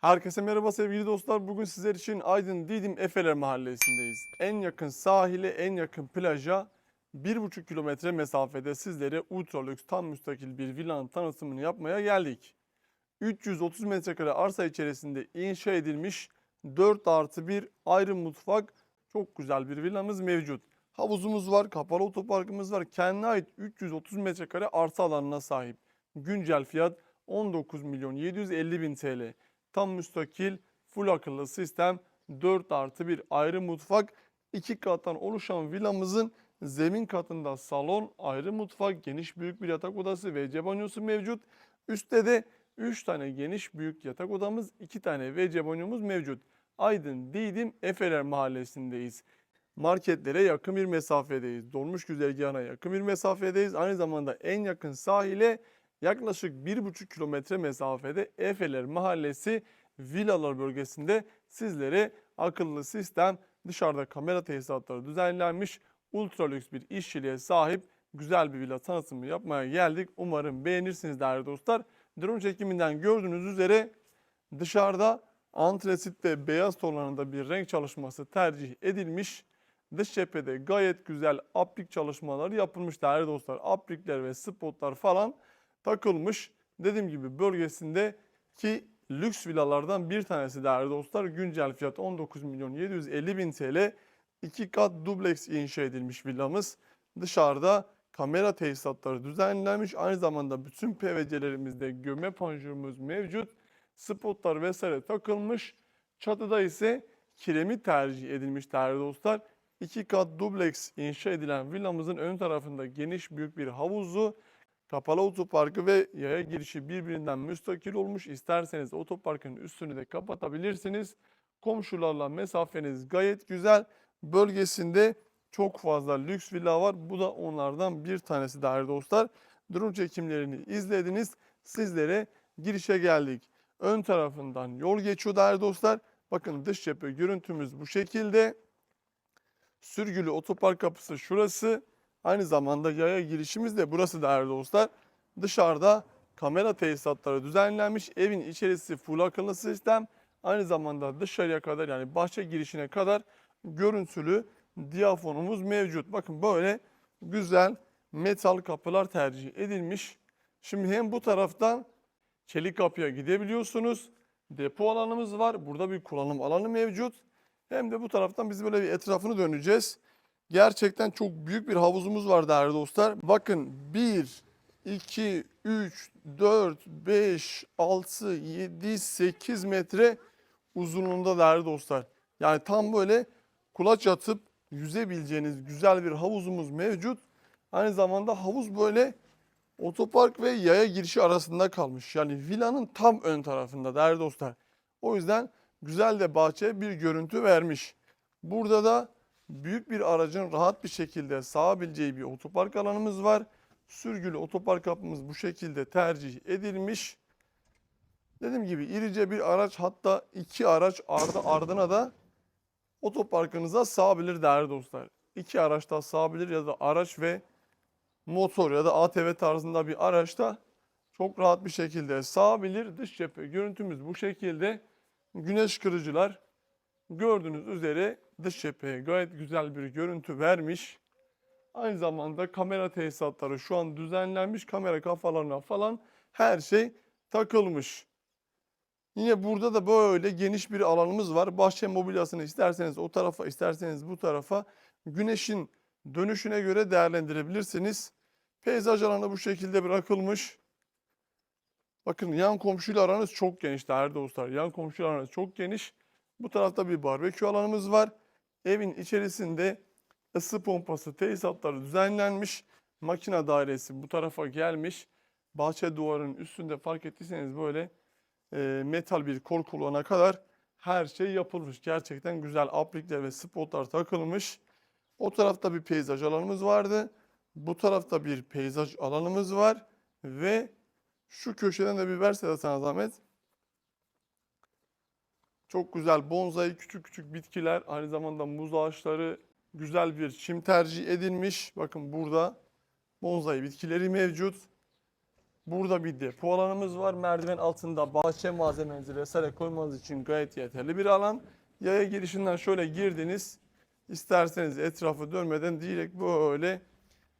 Herkese merhaba sevgili dostlar. Bugün sizler için Aydın Didim Efeler Mahallesi'ndeyiz. En yakın sahile, en yakın plaja 1,5 kilometre mesafede sizlere ultralüks tam müstakil bir villanın tanıtımını yapmaya geldik. 330 metrekare arsa içerisinde inşa edilmiş 4 artı 1 ayrı mutfak çok güzel bir villamız mevcut. Havuzumuz var, kapalı otoparkımız var. Kendine ait 330 metrekare arsa alanına sahip. Güncel fiyat 19 milyon 750 bin TL. Tam müstakil, full akıllı sistem, 4 artı 1 ayrı mutfak, 2 kattan oluşan villamızın zemin katında salon, ayrı mutfak, geniş büyük bir yatak odası ve banyosu mevcut. Üstte de 3 tane geniş büyük yatak odamız, 2 tane WC banyomuz mevcut. Aydın Didim Efeler Mahallesi'ndeyiz. Marketlere yakın bir mesafedeyiz. Dolmuş güzergahına yakın bir mesafedeyiz. Aynı zamanda en yakın sahile yaklaşık 1,5 kilometre mesafede Efeler Mahallesi villalar bölgesinde sizlere akıllı sistem, dışarıda kamera tesisatları düzenlenmiş, ultra lüks bir işçiliğe sahip güzel bir villa tanıtımı yapmaya geldik. Umarım beğenirsiniz değerli dostlar. Drone çekiminden gördüğünüz üzere dışarıda antresit ve beyaz tonlarında bir renk çalışması tercih edilmiş. Dış cephede gayet güzel aplik çalışmaları yapılmış değerli dostlar. Aplikler ve spotlar falan takılmış. Dediğim gibi bölgesinde ki lüks villalardan bir tanesi değerli dostlar. Güncel fiyat 19 milyon 750 bin TL. İki kat dubleks inşa edilmiş villamız. Dışarıda kamera tesisatları düzenlenmiş. Aynı zamanda bütün PVC'lerimizde gömme panjurumuz mevcut. Spotlar vesaire takılmış. Çatıda ise kiremit tercih edilmiş değerli dostlar. İki kat dubleks inşa edilen villamızın ön tarafında geniş büyük bir havuzu, kapalı otoparkı ve yaya girişi birbirinden müstakil olmuş. İsterseniz otoparkın üstünü de kapatabilirsiniz. Komşularla mesafeniz gayet güzel. Bölgesinde çok fazla lüks villa var. Bu da onlardan bir tanesi değerli dostlar. Drone çekimlerini izlediniz. Sizlere girişe geldik. Ön tarafından yol geçiyor değerli dostlar. Bakın dış cephe görüntümüz bu şekilde. Sürgülü otopark kapısı şurası. Aynı zamanda yaya girişimiz de burası değerli dostlar. Dışarıda kamera tesisatları düzenlenmiş. Evin içerisi full akıllı sistem. Aynı zamanda dışarıya kadar yani bahçe girişine kadar görüntülü diyafonumuz mevcut. Bakın böyle güzel metal kapılar tercih edilmiş. Şimdi hem bu taraftan çelik kapıya gidebiliyorsunuz. Depo alanımız var. Burada bir kullanım alanı mevcut. Hem de bu taraftan biz böyle bir etrafını döneceğiz. Gerçekten çok büyük bir havuzumuz var değerli dostlar. Bakın 1, 2, 3, 4, 5, 6, 7, 8 metre uzunluğunda değerli dostlar. Yani tam böyle kulaç atıp yüzebileceğiniz güzel bir havuzumuz mevcut. Aynı zamanda havuz böyle otopark ve yaya girişi arasında kalmış. Yani villanın tam ön tarafında değerli dostlar. O yüzden güzel de bahçe bir görüntü vermiş. Burada da büyük bir aracın rahat bir şekilde sığabileceği bir otopark alanımız var. Sürgülü otopark kapımız bu şekilde tercih edilmiş. Dediğim gibi irice bir araç hatta iki araç ardı ardına da otoparkınıza sığabilir değerli dostlar. İki araç da sığabilir ya da araç ve motor ya da ATV tarzında bir araçta çok rahat bir şekilde sığabilir. Dış cephe görüntümüz bu şekilde. Güneş kırıcılar gördüğünüz üzere dış cepheye gayet güzel bir görüntü vermiş. Aynı zamanda kamera tesisatları şu an düzenlenmiş. Kamera kafalarına falan her şey takılmış. Yine burada da böyle geniş bir alanımız var. Bahçe mobilyasını isterseniz o tarafa isterseniz bu tarafa güneşin dönüşüne göre değerlendirebilirsiniz. Peyzaj alanı bu şekilde bırakılmış. Bakın yan komşuyla aranız çok geniş değerli dostlar. Yan komşuyla aranız çok geniş. Bu tarafta bir barbekü alanımız var. Evin içerisinde ısı pompası tesisatları düzenlenmiş. Makine dairesi bu tarafa gelmiş. Bahçe duvarının üstünde fark ettiyseniz böyle e, metal bir kol kulağına kadar her şey yapılmış. Gerçekten güzel aplikler ve spotlar takılmış. O tarafta bir peyzaj alanımız vardı. Bu tarafta bir peyzaj alanımız var. Ve şu köşeden de bir verse de sana zahmet. Çok güzel bonsai küçük küçük bitkiler. Aynı zamanda muz ağaçları güzel bir çim tercih edilmiş. Bakın burada bonsai bitkileri mevcut. Burada bir depo alanımız var. Merdiven altında bahçe malzemenizi vesaire koymanız için gayet yeterli bir alan. Yaya girişinden şöyle girdiniz. İsterseniz etrafı dönmeden direkt böyle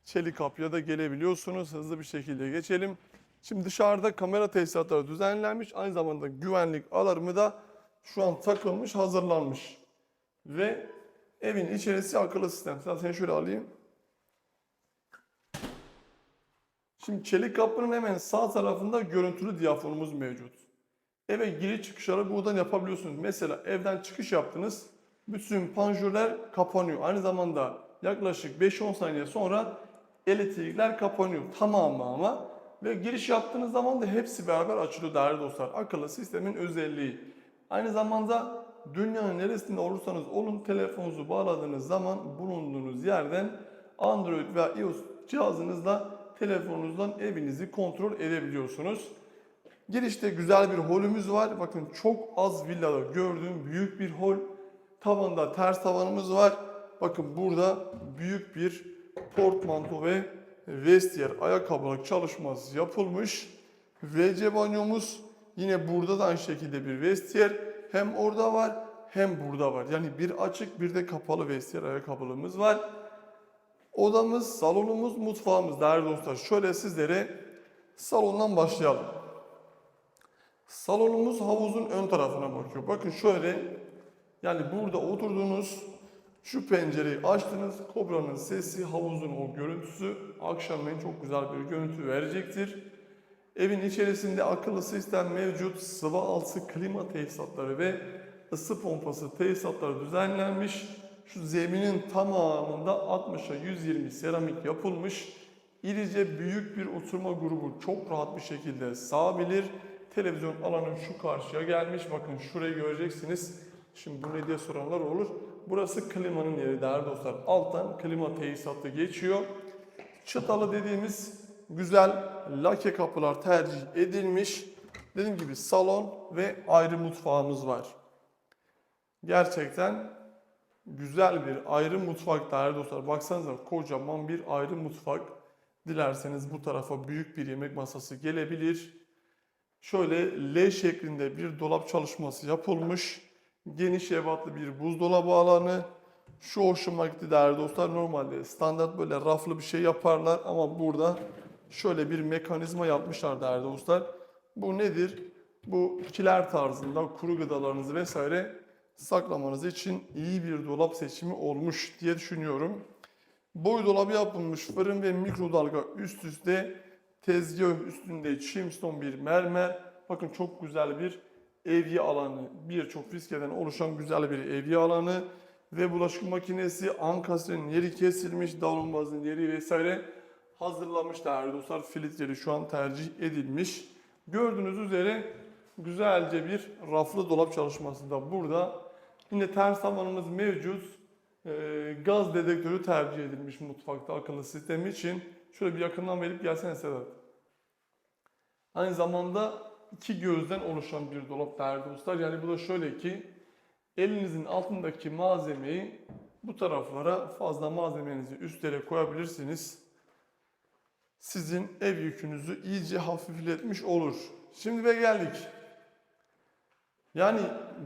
çelik kapıya da gelebiliyorsunuz. Hızlı bir şekilde geçelim. Şimdi dışarıda kamera tesisatları düzenlenmiş. Aynı zamanda güvenlik alarmı da şu an takılmış, hazırlanmış. Ve evin içerisi akıllı sistem. Zaten şöyle alayım. Şimdi çelik kapının hemen sağ tarafında görüntülü diyaframımız mevcut. Eve giriş çıkışları buradan yapabiliyorsunuz. Mesela evden çıkış yaptınız. Bütün panjurlar kapanıyor. Aynı zamanda yaklaşık 5-10 saniye sonra elektrikler kapanıyor. Tamamı ama. Ve giriş yaptığınız zaman da hepsi beraber açılıyor değerli dostlar. Akıllı sistemin özelliği. Aynı zamanda dünyanın neresinde olursanız olun telefonunuzu bağladığınız zaman bulunduğunuz yerden Android veya iOS cihazınızla telefonunuzdan evinizi kontrol edebiliyorsunuz. Girişte güzel bir holümüz var. Bakın çok az villada gördüğüm büyük bir hol. Tavanda ters tavanımız var. Bakın burada büyük bir portmanto ve vestiyer ayakkabılık çalışması yapılmış. WC banyomuz yine burada da aynı şekilde bir vestiyer. Hem orada var hem burada var. Yani bir açık bir de kapalı vestiyer ayakkabılığımız var. Odamız, salonumuz, mutfağımız değerli dostlar. Şöyle sizlere salondan başlayalım. Salonumuz havuzun ön tarafına bakıyor. Bakın şöyle yani burada oturduğunuz şu pencereyi açtınız. Kobranın sesi, havuzun o görüntüsü akşamleyin çok güzel bir görüntü verecektir. Evin içerisinde akıllı sistem mevcut. Sıva altı klima tesisatları ve ısı pompası tesisatları düzenlenmiş. Şu zeminin tamamında 60'a 120 seramik yapılmış. İrice büyük bir oturma grubu çok rahat bir şekilde sığabilir. Televizyon alanı şu karşıya gelmiş. Bakın şurayı göreceksiniz. Şimdi bu ne diye soranlar olur. Burası klimanın yeri değerli dostlar. Alttan klima tesisatı geçiyor. Çıtalı dediğimiz güzel lake kapılar tercih edilmiş. Dediğim gibi salon ve ayrı mutfağımız var. Gerçekten güzel bir ayrı mutfak değerli dostlar. Baksanıza kocaman bir ayrı mutfak. Dilerseniz bu tarafa büyük bir yemek masası gelebilir. Şöyle L şeklinde bir dolap çalışması yapılmış. Geniş ebatlı bir buzdolabı alanı. Şu hoşuma gitti değerli dostlar. Normalde standart böyle raflı bir şey yaparlar ama burada şöyle bir mekanizma yapmışlar değerli dostlar. Bu nedir? Bu kiler tarzında kuru gıdalarınızı vesaire saklamanız için iyi bir dolap seçimi olmuş diye düşünüyorum. Boy dolabı yapılmış fırın ve mikrodalga üst üste tezgah üstünde chimstone bir mermer. Bakın çok güzel bir evye alanı. Birçok fiskeden oluşan güzel bir evye alanı. Ve bulaşık makinesi, ankastrenin yeri kesilmiş, davlumbazın yeri vesaire hazırlamış değerli dostlar. Filtreleri şu an tercih edilmiş. Gördüğünüz üzere güzelce bir raflı dolap çalışması da burada. Yine ters tavanımız mevcut. Ee, gaz dedektörü tercih edilmiş mutfakta akıllı sistemi için. Şöyle bir yakından verip gelsene Sedat. Aynı zamanda iki gözden oluşan bir dolap değerli dostlar. Yani bu da şöyle ki elinizin altındaki malzemeyi bu taraflara fazla malzemenizi üstlere koyabilirsiniz. Sizin ev yükünüzü iyice hafifletmiş olur. Şimdi ve geldik. Yani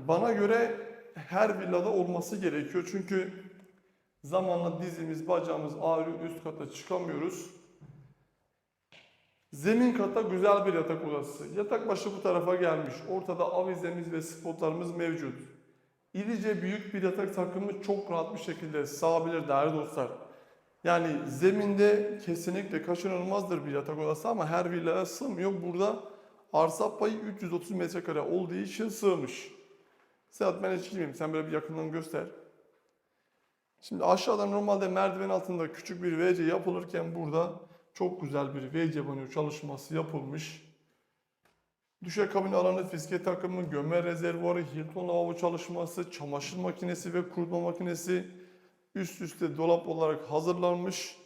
bana göre her villada olması gerekiyor. Çünkü zamanla dizimiz, bacağımız ağrıyor, üst kata çıkamıyoruz. Zemin kata güzel bir yatak odası. Yatak başı bu tarafa gelmiş. Ortada avizemiz ve spotlarımız mevcut. İrice büyük bir yatak takımı çok rahat bir şekilde sığabilir değerli dostlar. Yani zeminde kesinlikle kaçınılmazdır bir yatak odası ama her villaya sığmıyor. Burada arsa payı 330 metrekare olduğu için sığmış. Sedat ben hiç girmeyeyim. Sen böyle bir yakından göster. Şimdi aşağıda normalde merdiven altında küçük bir WC yapılırken burada çok güzel bir WC banyo çalışması yapılmış. Düşe kabin alanı, fiske takımı, gömme rezervuarı, Hilton lavabo çalışması, çamaşır makinesi ve kurutma makinesi üst üste dolap olarak hazırlanmış.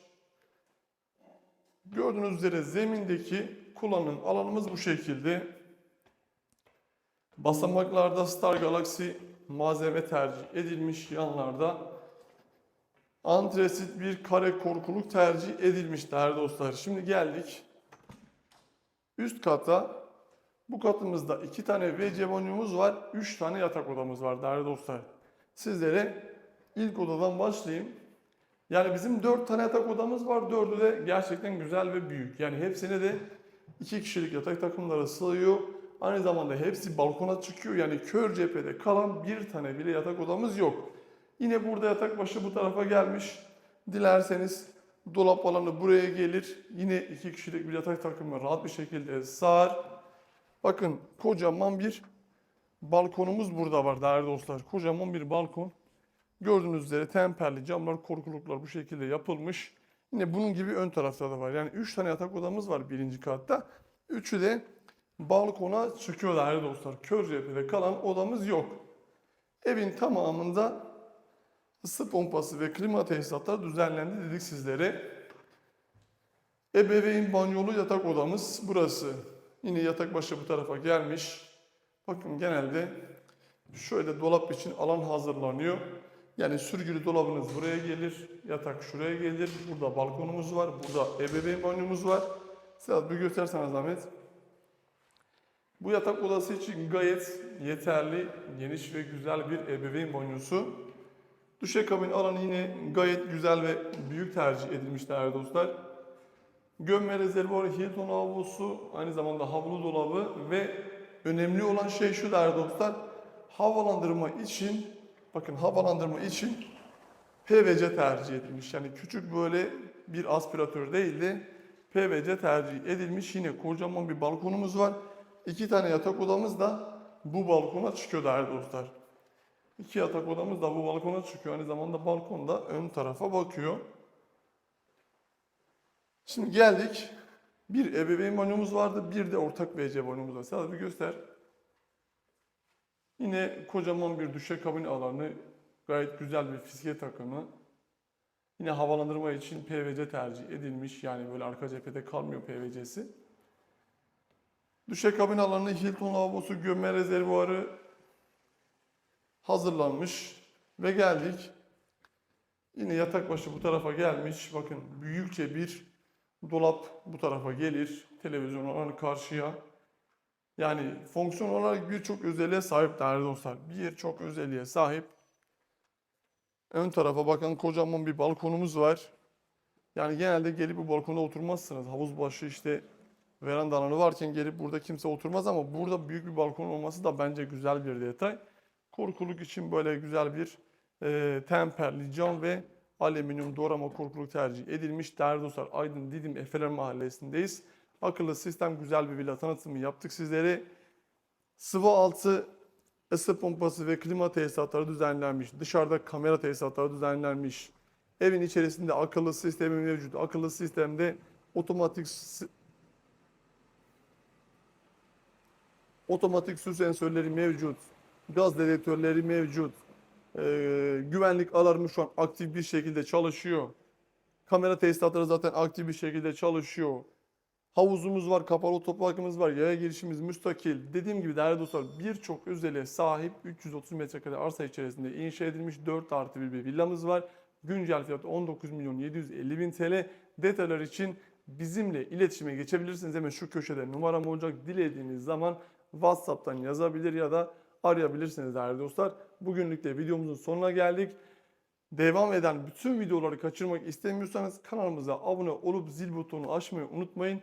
Gördüğünüz üzere zemindeki kullanım alanımız bu şekilde. Basamaklarda Star Galaxy malzeme tercih edilmiş yanlarda. Antresit bir kare korkuluk tercih edilmiş değerli dostlar. Şimdi geldik. Üst kata bu katımızda iki tane WC banyomuz var. Üç tane yatak odamız var değerli dostlar. Sizlere ilk odadan başlayayım. Yani bizim dört tane yatak odamız var. Dördü de gerçekten güzel ve büyük. Yani hepsine de iki kişilik yatak takımları sığıyor. Aynı zamanda hepsi balkona çıkıyor. Yani kör cephede kalan bir tane bile yatak odamız yok. Yine burada yatak başı bu tarafa gelmiş. Dilerseniz dolap alanı buraya gelir. Yine iki kişilik bir yatak takımı rahat bir şekilde sığar. Bakın kocaman bir balkonumuz burada var değerli dostlar. Kocaman bir balkon. Gördüğünüz üzere temperli camlar, korkuluklar bu şekilde yapılmış. Yine bunun gibi ön tarafta da var. Yani 3 tane yatak odamız var birinci katta. Üçü de balkona çıkıyor değerli dostlar. Kör cephede kalan odamız yok. Evin tamamında ısı pompası ve klima tesisatları düzenlendi dedik sizlere. Ebeveyn banyolu yatak odamız burası. Yine yatak başı bu tarafa gelmiş. Bakın genelde şöyle dolap için alan hazırlanıyor. Yani sürgülü dolabınız buraya gelir, yatak şuraya gelir. Burada balkonumuz var, burada ebeveyn banyomuz var. Sedat bir göstersene zahmet. Bu yatak odası için gayet yeterli, geniş ve güzel bir ebeveyn banyosu. Duşakabin alanı yine gayet güzel ve büyük tercih edilmiş değerli dostlar. Gömme rezervuarı, Hilton lavabosu, aynı zamanda havlu dolabı ve önemli olan şey şu değerli dostlar. Havalandırma için, bakın havalandırma için PVC tercih edilmiş. Yani küçük böyle bir aspiratör değil de PVC tercih edilmiş. Yine kocaman bir balkonumuz var. İki tane yatak odamız da bu balkona çıkıyor değerli dostlar. İki yatak odamız da bu balkona çıkıyor. Aynı zamanda balkonda ön tarafa bakıyor. Şimdi geldik. Bir ebeveyn banyomuz vardı, bir de ortak WC banyomuz var. Sadece bir göster. Yine kocaman bir duşakabin alanı, gayet güzel bir fiske takımı. Yine havalandırma için PVC tercih edilmiş. Yani böyle arka cephede kalmıyor PVC'si. Duşakabin alanı, Hilton lavabosu, gömme rezervuarı hazırlanmış. Ve geldik. Yine yatak başı bu tarafa gelmiş. Bakın büyükçe bir dolap bu tarafa gelir. Televizyon alanı karşıya. Yani fonksiyon olarak birçok özelliğe sahip değerli dostlar. Birçok özelliğe sahip. Ön tarafa bakın kocaman bir balkonumuz var. Yani genelde gelip bu balkonda oturmazsınız. Havuz başı işte veranda alanı varken gelip burada kimse oturmaz ama burada büyük bir balkon olması da bence güzel bir detay. Korkuluk için böyle güzel bir e, temperli cam ve alüminyum doğrama korkuluk tercih edilmiş. Değerli dostlar Aydın Didim Efeler Mahallesi'ndeyiz. Akıllı sistem güzel bir villa tanıtımı yaptık sizlere. Sıvı altı ısı pompası ve klima tesisatları düzenlenmiş. Dışarıda kamera tesisatları düzenlenmiş. Evin içerisinde akıllı sistemi mevcut. Akıllı sistemde otomatik otomatik su sensörleri mevcut. Gaz dedektörleri mevcut. Ee, güvenlik alarmı şu an aktif bir şekilde çalışıyor. Kamera tesisatları zaten aktif bir şekilde çalışıyor. Havuzumuz var, kapalı otoparkımız var, yaya girişimiz müstakil. Dediğim gibi değerli dostlar birçok özelliğe sahip 330 metrekare arsa içerisinde inşa edilmiş 4 artı bir bir villamız var. Güncel fiyatı 19 milyon 750 bin TL. Detaylar için bizimle iletişime geçebilirsiniz. Hemen şu köşede numaram olacak. Dilediğiniz zaman WhatsApp'tan yazabilir ya da arayabilirsiniz değerli dostlar. Bugünlük de videomuzun sonuna geldik. Devam eden bütün videoları kaçırmak istemiyorsanız kanalımıza abone olup zil butonunu açmayı unutmayın.